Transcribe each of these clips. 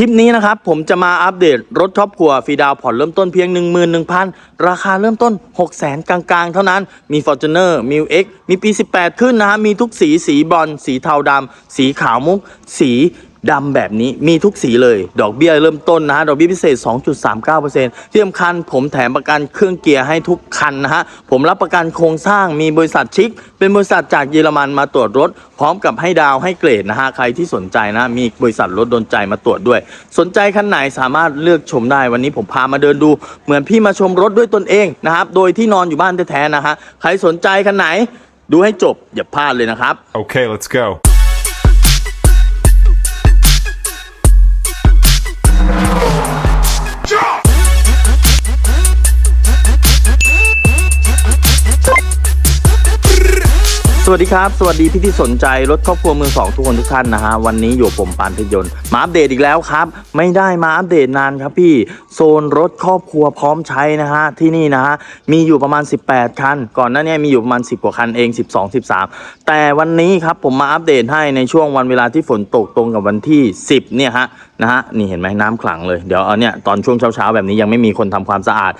ลิปนี้นะครับผมจะมาอัปเดตรถครอบครัวฟรีดาวผ่อนเริ่มต้นเพียง 11,000 ราคาเริ่มต้น 600,000กลางๆ เท่านั้นมี Fortuner มี X มีปี 18 ขึ้นนะฮะมีทุกสีสีบอลสีเทาดำสีขาวมุก สี ดำแบบนี้มีทุกสีเลย ดอกเบี้ยเริ่มต้นนะฮะ ดอกเบี้ยพิเศษ 2.39%ที่สำคัญผมแถมประกันเครื่องเกียร์ให้ทุกคันนะฮะ ผมรับประกันโครงสร้างมีบริษัทชิค เป็นบริษัทจากเยอรมันมาตรวจรถ พร้อมกับให้ดาวให้เกรดนะฮะ ใครที่สนใจนะ มีบริษัทรถโดนใจมาตรวจด้วย สนใจคันไหนสามารถเลือกชมได้วันนี้ผมพามาเดินดู เหมือนพี่มาชมรถด้วยตนเองนะครับโดยที่นอนอยู่บ้านแท้ๆนะฮะใครสนใจคันไหน ดูให้จบอย่าพลาดเลยนะครับ Okay, let's go. วัสดีครับ สวัสดีพี่ที่สนใจรถครอบครัวมือสองทุกคนทุกท่านนะฮะวันนี้อยู่ผมปานเพชรยนต์มาอัปเดตอีกแล้วครับ ไม่ได้มาอัปเดตนานครับพี่โซนรถครอบครัวพร้อมใช้นะฮะที่นี่นะฮะมีอยู่ประมาณ 18 คัน ก่อนหน้านี้มีอยู่ประมาณ 10 กว่าคันเอง 12 13 แต่วันนี้ครับผมมาอัปเดตให้ในช่วงวันเวลาที่ฝนตกตรงกับวันที่ 10เนี่ยฮะนะฮะนี่เห็นไหมน้ำขลังเลยเดี๋ยวเอาเนี่ยตอนช่วงเช้าๆแบบนี้ยังไม่มีคนทำความสะอาด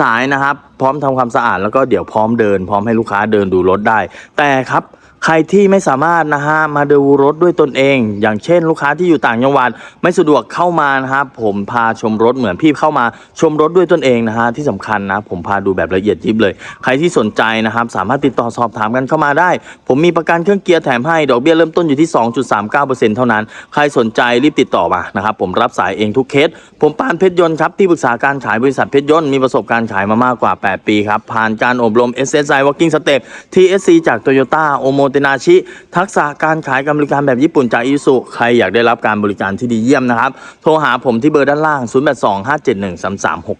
สายๆนะครับ พร้อมทำความสะอาดแล้วก็เดี๋ยวพร้อมเดิน พร้อมให้ลูกค้าเดินดูรถได้ แต่ครับ ใครที่ไม่สามารถนะฮะมาดูรถด้วยตนเอง อย่างเช่น ลูกค้าที่อยู่ต่างจังหวัดไม่สะดวกเข้ามานะครับผมพาชมรถเหมือนพี่เข้ามาชมรถด้วยตนเองนะฮะที่สำคัญนะผมพาดูแบบละเอียดยิบเลย ใครที่สนใจนะครับสามารถติดต่อสอบถามกันเข้ามาได้ ผมมีประกันเครื่องเกียร์แถมให้ดอกเบี้ยเริ่มต้นอยู่ที่ 2.39%เท่านั้น ใครสนใจรีบติดต่อมานะครับผมรับสายเองทุกเคส ผมปานเพชรยนต์ครับที่ปรึกษาการขายบริษัทเพชรยนต์มีประสบการณ์ขายมามากกว่า 8 ปีครับผ่านการอบรม SSI Walking Step TSC จาก Toyota o m o t e n a c h i ทักษะการขายการบริการแบบญี่ปุ่นจากอิสุใครอยากได้รับการบริการที่ดีเยี่ยมนะครับ โทรหาผมที่เบอร์ด้านล่าง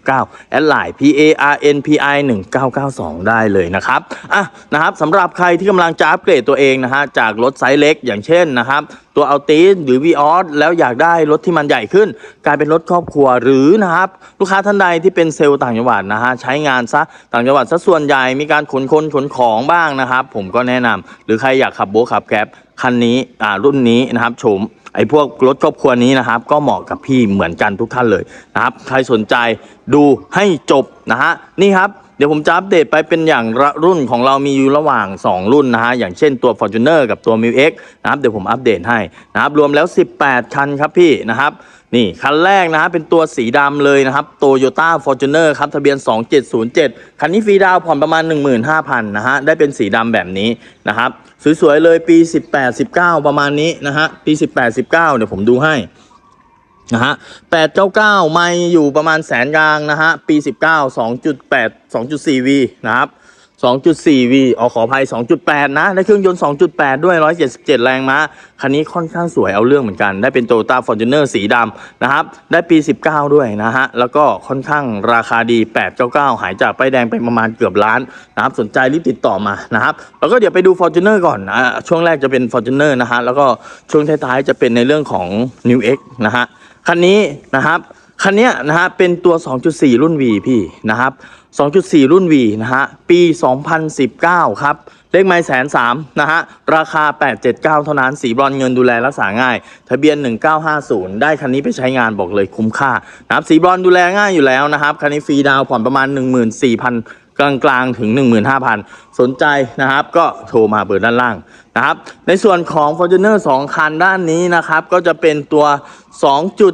0825713369 แอดไลน์ PARNPI 1992 ได้เลยนะครับอะนะครับสำหรับใครที่กำลังจะอัปเกรดตัวเองนะฮะจากรถไซส์เล็กอย่างเช่นนะครับ ตัวเอัลติสหรือ v ีออสแล้วอยากได้รถที่มันใหญ่ขึ้น กลายเป็นรถครอบครัวหรือนะครับลูกค้าท่านใดที่เป็นเซลล์ต่างจังหวัดนะฮะใช้งานซะต่างจังหวัดซะส่วนใหญ่มีการขนคนขนของบ้างนะครับ ผมก็แนะนำหรือใครอยากขับโบ๊ขับแกร็บคันนี้อ่ารุ่นนี้นะครับโฉมไอ้พวกรถครอบครัวนี้นะครับ ก็เหมาะกับพี่เหมือนกันทุกท่านเลยนะครับ ใครสนใจดูให้จบนะฮะนี่ครับ เดี๋ยวผมจะอัปเดตไปเป็นอย่างละรุ่นของเรามีอยู่ระหว่าง 2 รุ่นนะฮะ อย่างเช่นตัว Fortuner กับตัว m i l X นะครับ เดี๋ยวผมอัปเดตให้นะครับ รวมแล้ว 18 คันครับพี่นะครับ นี่คันแรกนะฮะเป็นตัวสีดำเลยนะครับ Toyota Fortuner ครับ ทะเบียน 2707 คันนี้ฟรีดาวผ่อนประมาณ 15,000นะฮะ ได้เป็นสีดำแบบนี้นะครับ สวยๆเลยปี 18-19 ประมาณนี้นะฮะ ปี 18-19 เดี๋ยวผมดูให้ นะฮะ899ไม่อยู่ประมาณแสนกลางนะฮะ ปี19 2.8 2.4V นะครับ 2.4V อ๋อขออภัย2.8นะ ได้เครื่องยนต์2.8ด้วย177แรงม้า คันนี้ค่อนข้างสวยเอาเรื่องเหมือนกัน ได้เป็น Toyota Fortuner สีดำนะครับ ได้ปี19ด้วยนะฮะ แล้วก็ค่อนข้างราคาดี899หายจากป้ายแดงไปประมาณเกือบล้านนะครับ สนใจรีบติดต่อมานะครับ แล้วก็เดี๋ยวไปดู Fortuner ก่อนนะช่วงแรกจะเป็น Fortuner นะฮะ แล้วก็ช่วงท้ายๆจะเป็นในเรื่องของ New X นะฮะ คันนี้นะครับคันเนี้ยนะฮะเป็นตัว 2.4 รุ่น V พี่นะครับ 2.4 รุ่น V นะฮะปี 2019 ครับ เลขไม้แสนสามนะฮะราคา 879 เท่านั้น สีบรอนเงินดูแลรักษาง่าย ทะเบียน 1950 ได้คันนี้ไปใช้งานบอกเลยคุ้มค่านะครับสีบรอนดูแลง่ายอยู่แล้วนะครับ คันนี้ฟรีดาวผ่อนประมาณ 14,000 กลางๆถึง 15,000 สนใจนะครับก็โทรมาเบอร์ด้านล่างนะครับ ในส่วนของ Fortuner 2 คันด้านนี้นะครับ ก็จะเป็นตัว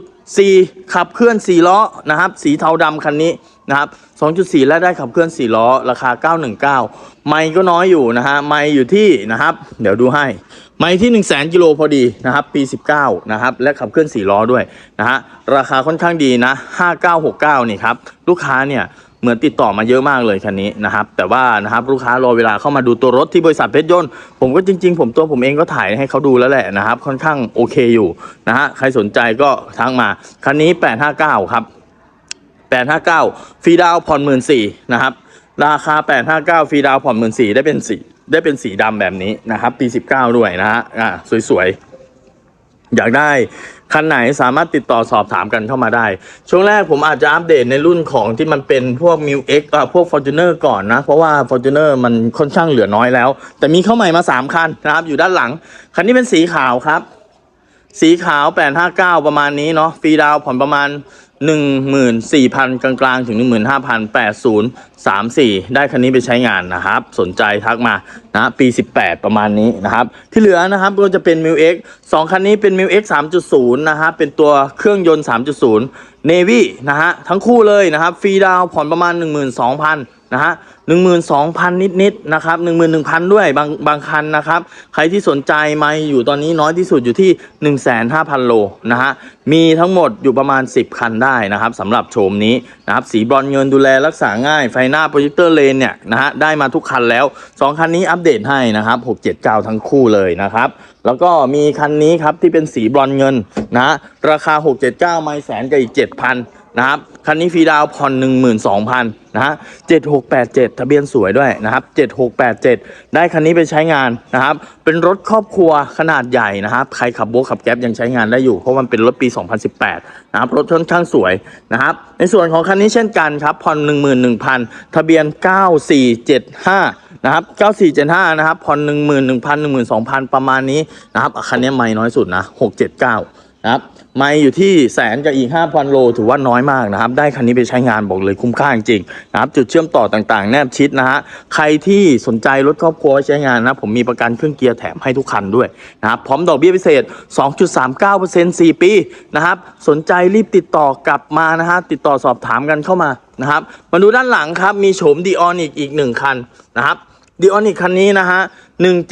2.4 ขับเคลื่อน 4 ล้อนะครับ สีเทาดำคันนี้นะครับ 2.4 และได้ขับเคลื่อน 4 ล้อ ราคา 919 ไม่ก็น้อยอยู่นะฮะ ไม่อยู่ที่นะครับ เดี๋ยวดูให้ ไม่ที่ 1 0 0 0 0แกิโลพอดีนะครับ ปี 19 นะครับ และขับเคลื่อน 4 ล้อด้วยนะฮะ ราคาค่อนข้างดีนะ 5969 นี่ครับ ลูกค้าเนี่ย เหมือนติดต่อมาเยอะมากเลยคันนี้นะครับ แต่ว่านะครับลูกค้ารอเวลาเข้ามาดูตัวรถที่บริษัทเพชรยนต์ผมก็จริง ๆ ผมตัวผมเองก็ถ่ายให้เขาดูแล้วแหละนะครับ ค่อนข้างโอเคอยู่นะฮะใครสนใจก็ทักมาคันนี้ 859 ครับ 859ฟรีดาวผ่อนหมื่นสี่นะครับราคา 859ฟรีดาวผ่อนหมื่นสี่ได้เป็นสีได้เป็นสีดำแบบนี้นะครับปี 19 ด้วยนะฮะอ่าสวยๆอยากได้ คันไหนสามารถติดต่อสอบถามกันเข้ามาได้ ช่วงแรกผมอาจจะอัปเดตในรุ่นของที่มันเป็นพวก m ิวเอ็กพวก Fortuner ก่อนนะ เพราะว่า Fortuner มันค่อนข้างเหลือน้อยแล้ว แต่มีเข้าใหม่มา 3 คันนะครับ อยู่ด้านหลัง คันนี้เป็นสีขาวครับ สีขาว 859 ประมาณนี้เนาะฟรีดาวผ่อนประมาณ 14,000 กลางๆ ถึง 15,8034 ได้คันนี้ไปใช้งานนะครับ สนใจทักมานะปี 18 ประมาณนี้นะครับ ที่เหลือนะครับก็จะเป็น m ิ x 2 คันนี้เป็น m ิ x 3.0 นะครับ เป็นตัวเครื่องยนต์ 3.0 Navy นะฮะ ทั้งคู่เลยนะครับ ฟรีดาวผ่อนประมาณ 12,000 นะฮะ12,000นิดๆนะครับ11,000ด้วยบางบางคันนะครับ ใครที่สนใจมาอยู่ตอนนี้น้อยที่สุดอยู่ที่15,000โลนะฮะมีทั้งหมดอยู่ประมาณ10คันได้นะครับสำหรับโฉมนี้นะครับสีบรอนเงินดูแลรักษาง่ายไฟหน้าโปรเจคเตอร์เลนเนี่ยนะฮะได้มาทุกคันแล้ว2คันนี้อัปเดตให้นะครับ679ทั้งคู่เลยนะครับแล้วก็มีคันนี้ครับที่เป็นสีบรอนเงินนะราคา679ไม่แสนกับอีก7,000น นะครับคันนี้ฟรีดาวน์ผ่อน12,000นะฮะ7687 ทะเบียนสวยด้วยนะครับ7687 ได้คันนี้ไปใช้งานนะครับ เป็นรถครอบครัวขนาดใหญ่นะครับ ใครขับโบ๊ทขับแก๊ปยังใช้งานได้อยู่ เพราะมันเป็นรถปี 2018 นะครับ รถค่อนข้างสวยนะครับ ในส่วนของคันนี้เช่นกันครับ ผ่อน 11,000 ทะเบียน 9475 นะครับ 9475 นะครับ ผ่อน 11,000 12,000 ประมาณนี้นะครับอะคันนี้ไม่น้อยสุดนะ 679 นะครับ ไม่อยู่ที่แสนกับอีก 5,000 โล ถือว่าน้อยมากนะครับ ได้คันนี้ไปใช้งานบอกเลยคุ้มค่าจริงๆนะครับ จุดเชื่อมต่อต่างๆ แนบชิดนะฮะ ใครที่สนใจรถครอบครัวใช้งานนะ ผมมีประกันเครื่องเกียร์แถมให้ทุกคันด้วยนะครับ พร้อมดอกเบี้ยพิเศษ 2.39% 4 ปีนะครับ สนใจรีบติดต่อกลับมานะฮะ ติดต่อสอบถามกันเข้ามานะครับ มาดูด้านหลังครับ มีโฉมดีออนิกอีกหนึ่งคันนะครับดีออนิกคันนี้นะฮะ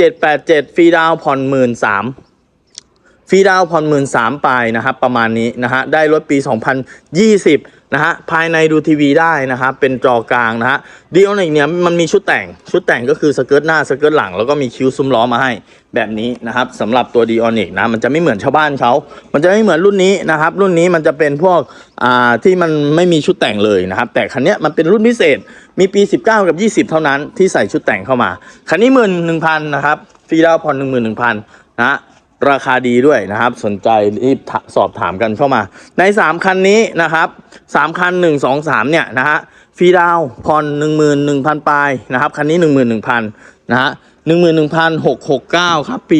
1787ฟรีดาวน์ผ่อน13,000 ฟรีดาวผ่อนหมื่นสามปลายนะครับประมาณนี้นะฮะได้รถปี 2020นะฮะภายในดูทีวีได้นะครับเป็นจอกลางนะฮะดีออนิกเนี่ยมันมีชุดแต่งชุดแต่งก็คือสเกิร์ตหน้าสเกิร์ตหลังแล้วก็มีคิ้วซุ้มล้อมาให้แบบนี้นะครับสำหรับตัวดีออนิกนะมันจะไม่เหมือนชาวบ้านเขา มันจะไม่เหมือนรุ่นนี้นะครับ รุ่นนี้มันจะเป็นพวกอ่าที่มันไม่มีชุดแต่งเลยนะครับ แต่คันเนี้ยมันเป็นรุ่นพิเศษมีปี 19 กับ 20 เท่านั้นที่ใส่ชุดแต่งเข้ามา คันนี้หมื่นหนึ่งพันนะครับฟรีดาวผ่อนหนึ่งหมื่นหนึ่งพันนะ ราคาดีด้วยนะครับ สนใจรีบสอบถามกันเข้ามา ใน 3 คันนี้นะครับ3คัน 1 2 3 เนี่ยนะฮะฟรีดาวน์ผ่อน11,000ปลายนะครับ คันนี้ 11,000นะฮะ11,669 ครับ ปี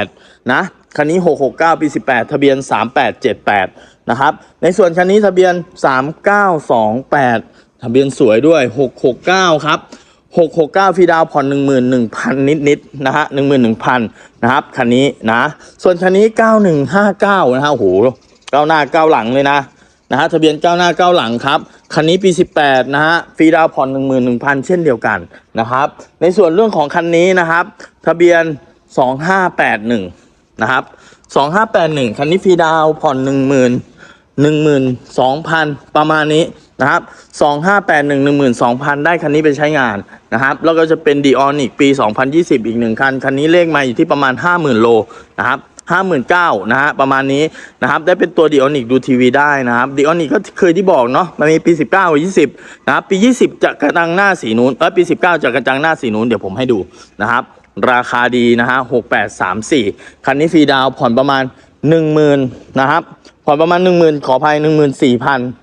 18 นะ คันนี้ 669 ปี 18 ทะเบียน 3878 นะครับ ในส่วนคันนี้ทะเบียน 3928 ทะเบียนสวยด้วย 669 ครับ 669ฟรีดาวผ่อน11,000 นิดๆนะฮะ11,000 นะครับ คันนี้นะ ส่วนคันนี้ 9159 นะฮะโอ้โหก้าวหน้าก้าวหลังเลยนะนะฮะทะเบียนก้าวหน้าก้าวหลังครับ คันนี้ปี 18 นะฮะฟรีดาวผ่อน11,000 เช่นเดียวกันนะครับ ในส่วนเรื่องของคันนี้นะครับ ทะเบียน 2581 นะครับ 2581 คันนี้ฟรีดาวผ่อน10,000 12,000 ประมาณนี้ นะครับ2581 12,000 ได้คันนี้ไปใช้งานนะครับ แล้วก็จะเป็นดีออนิกปี 2020 อีกหนึ่งคัน คันนี้เลขมาอยู่ที่ประมาณ 50,000 โลนะครับ59,000นะฮะประมาณนี้นะครับได้เป็นตัวดีออนิกดูทีวีได้นะครับดีออนิกก็เคยที่บอกเนาะมันมีปี 19กับ20นะครับปี 20 จะกระจังหน้าสีนู้นเออปี 19 จะกระจังหน้าสีนู้นเดี๋ยวผมให้ดูนะครับราคาดีนะฮะ6834คันนี้ฟรีดาวผ่อนประมาณ 10,000นนะครับผ่อนประมาณ10,000ขออภัย14,000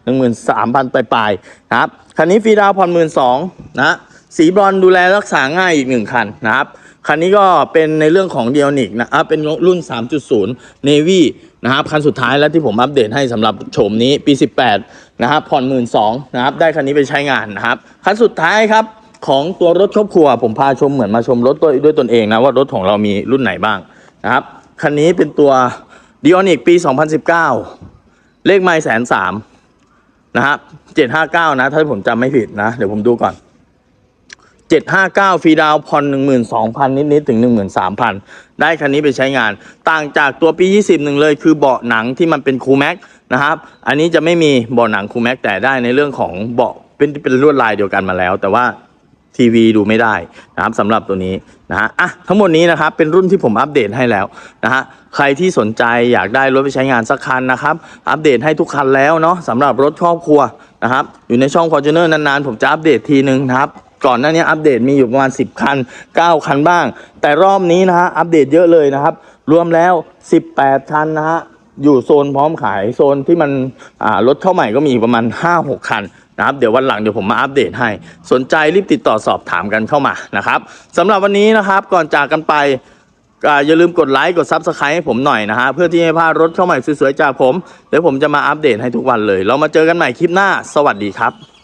13,000ปลายๆนะครับคันนี้ฟรีดาวน์ผ่อน12,000นะสีบรอนดูแลรักษาง่ายอีกหนึ่งคันนะครับคันนี้ก็เป็นในเรื่องของเดียนิกนะอะเป็นรุ่น 3.0 Navy นะครับคันสุดท้ายแล้วที่ผมอัปเดตให้สำหรับโฉมนี้ปี 18 นะครับผ่อน 12,000นะครับได้คันนี้ไปใช้งานนะครับ คันสุดท้ายครับของตัวรถครอบครัว ผมพาชมเหมือนมาชมรถด้วยด้วยตนเองนะว่ารถของเรามีรุ่นไหนบ้างนะครับคันนี้เป็นตัว ดีออนิกปี 2019 เลขไม่แสนสามนะครับ759 นะ ถ้าผมจำไม่ผิดนะ เดี๋ยวผมดูก่อน 759 ฟรีดาวน์ผ่อน12,000 นิด ๆ ถึง 13,000 ได้คันนี้ไปใช้งาน ต่างจากตัวปี 20หนึ่งเลยคือเบาะหนังที่มันเป็นคูแม็กนะครับ อันนี้จะไม่มีเบาะหนังคูแม็กแต่ได้ในเรื่องของเบาะเป็นเป็นลวดลายเดียวกันมาแล้ว แต่ว่า ทีวีดูไม่ได้นะครับสำหรับตัวนี้นะฮะอะทั้งหมดนี้นะครับเป็นรุ่นที่ผมอัปเดตให้แล้วนะฮะใครที่สนใจอยากได้รถไปใช้งานสักคันนะครับ อัปเดตให้ทุกคันแล้วเนาะสำหรับรถครอบครัวนะครับอยู่ในช่อง Fortuner นานๆ ผมจะอัปเดตทีนึงนะครับก่อนหน้านี้อัปเดตมีอยู่ประมาณ 10 คัน 9 คันบ้าง แต่รอบนี้นะฮะอัปเดตเยอะเลยนะครับ รวมแล้ว 18 คันนะฮะอยู่โซนพร้อมขายโซนที่มันรถเข้าใหม่ก็มีประมาณ 5-6 คัน นะครับเดี๋ยววันหลังเดี๋ยวผมมาอัปเดตให้ สนใจรีบติดต่อสอบถามกันเข้ามานะครับสำหรับวันนี้นะครับก่อนจากกันไปอย่าลืมกดไลค์กดซับสไครต์ให้ผมหน่อยนะฮะเพื่อที่ให้พลาดรถเข้าใหม่สวยๆจากผมเดี๋ยวผมจะมาอัปเดตให้ทุกวันเลย เรามาเจอกันใหม่คลิปหน้า สวัสดีครับ